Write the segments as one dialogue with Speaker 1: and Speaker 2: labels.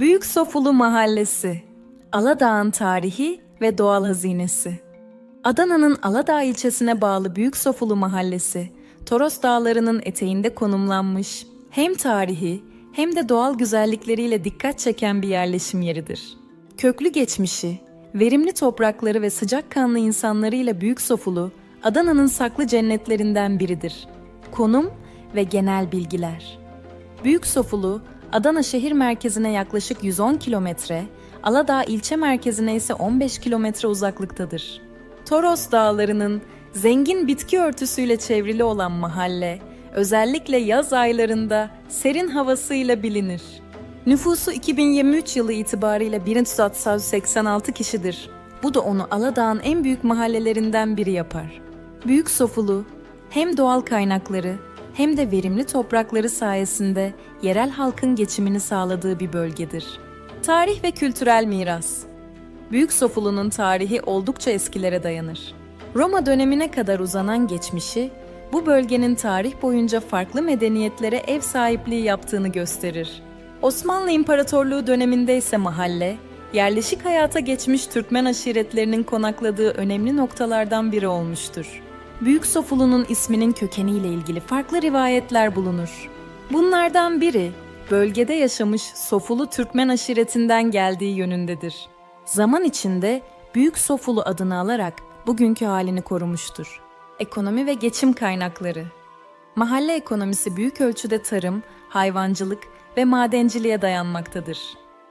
Speaker 1: Büyük Sofulu Mahallesi Aladağ'ın tarihi ve doğal hazinesi Adana'nın Aladağ ilçesine bağlı Büyük Sofulu Mahallesi, Toros Dağları'nın eteğinde konumlanmış, hem tarihi hem de doğal güzellikleriyle dikkat çeken bir yerleşim yeridir. Köklü geçmişi, verimli toprakları ve sıcakkanlı insanlarıyla Büyük Sofulu, Adana'nın saklı cennetlerinden biridir. Konum ve genel bilgiler. Büyük Sofulu, Adana şehir merkezine yaklaşık 110 kilometre, Aladağ ilçe merkezine ise 15 kilometre uzaklıktadır. Toros Dağları'nın zengin bitki örtüsüyle çevrili olan mahalle, özellikle yaz aylarında serin havasıyla bilinir. Nüfusu 2023 yılı itibariyle 1386 kişidir. Bu da onu Aladağ'ın en büyük mahallelerinden biri yapar. Büyük Sofulu, hem doğal kaynakları hem de verimli toprakları sayesinde yerel halkın geçimini sağladığı bir bölgedir. Tarih ve kültürel miras Büyük Sofulu'nun tarihi oldukça eskilere dayanır. Roma dönemine kadar uzanan geçmişi, bu bölgenin tarih boyunca farklı medeniyetlere ev sahipliği yaptığını gösterir. Osmanlı İmparatorluğu döneminde ise mahalle, yerleşik hayata geçmiş Türkmen aşiretlerinin konakladığı önemli noktalardan biri olmuştur. Büyük Sofulu'nun isminin kökeniyle ilgili farklı rivayetler bulunur. Bunlardan biri, bölgede yaşamış Sofulu Türkmen aşiretinden geldiği yönündedir. Zaman içinde Büyük Sofulu adını alarak bugünkü halini korumuştur. Ekonomi ve geçim kaynakları Mahalle ekonomisi büyük ölçüde tarım, hayvancılık ve madenciliğe dayanmaktadır.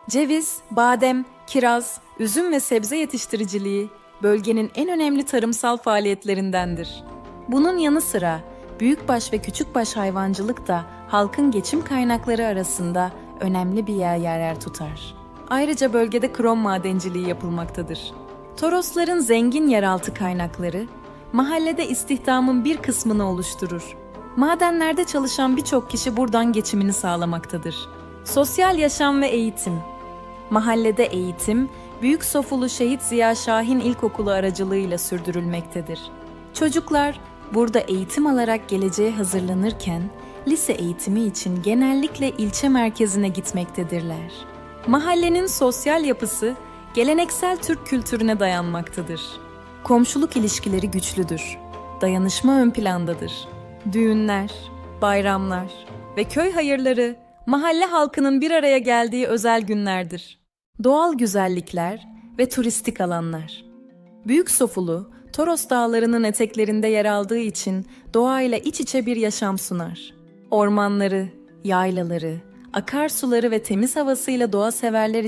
Speaker 1: Ceviz, badem, kiraz, üzüm ve sebze yetiştiriciliği bölgenin en önemli tarımsal faaliyetlerindendir. Bunun yanı sıra büyükbaş ve küçükbaş hayvancılık da halkın geçim kaynakları arasında önemli bir yer yer tutar. Ayrıca bölgede krom madenciliği yapılmaktadır. Torosların zengin yeraltı kaynakları mahallede istihdamın bir kısmını oluşturur. Madenlerde çalışan birçok kişi buradan geçimini sağlamaktadır. Sosyal yaşam ve eğitim Mahallede eğitim, Büyük Sofulu Şehit Ziya Şahin İlkokulu aracılığıyla sürdürülmektedir. Çocuklar burada eğitim alarak geleceğe hazırlanırken, lise eğitimi için genellikle ilçe merkezine gitmektedirler. Mahallenin sosyal yapısı geleneksel Türk kültürüne dayanmaktadır. Komşuluk ilişkileri güçlüdür. Dayanışma ön plandadır. Düğünler, bayramlar ve köy hayırları mahalle halkının bir araya geldiği özel günlerdir. Doğal güzellikler ve turistik alanlar. Büyük Sofulu, Toros Dağları'nın eteklerinde yer aldığı için doğayla iç içe bir yaşam sunar. Ormanları, yaylaları, akarsuları ve temiz havasıyla doğa severler için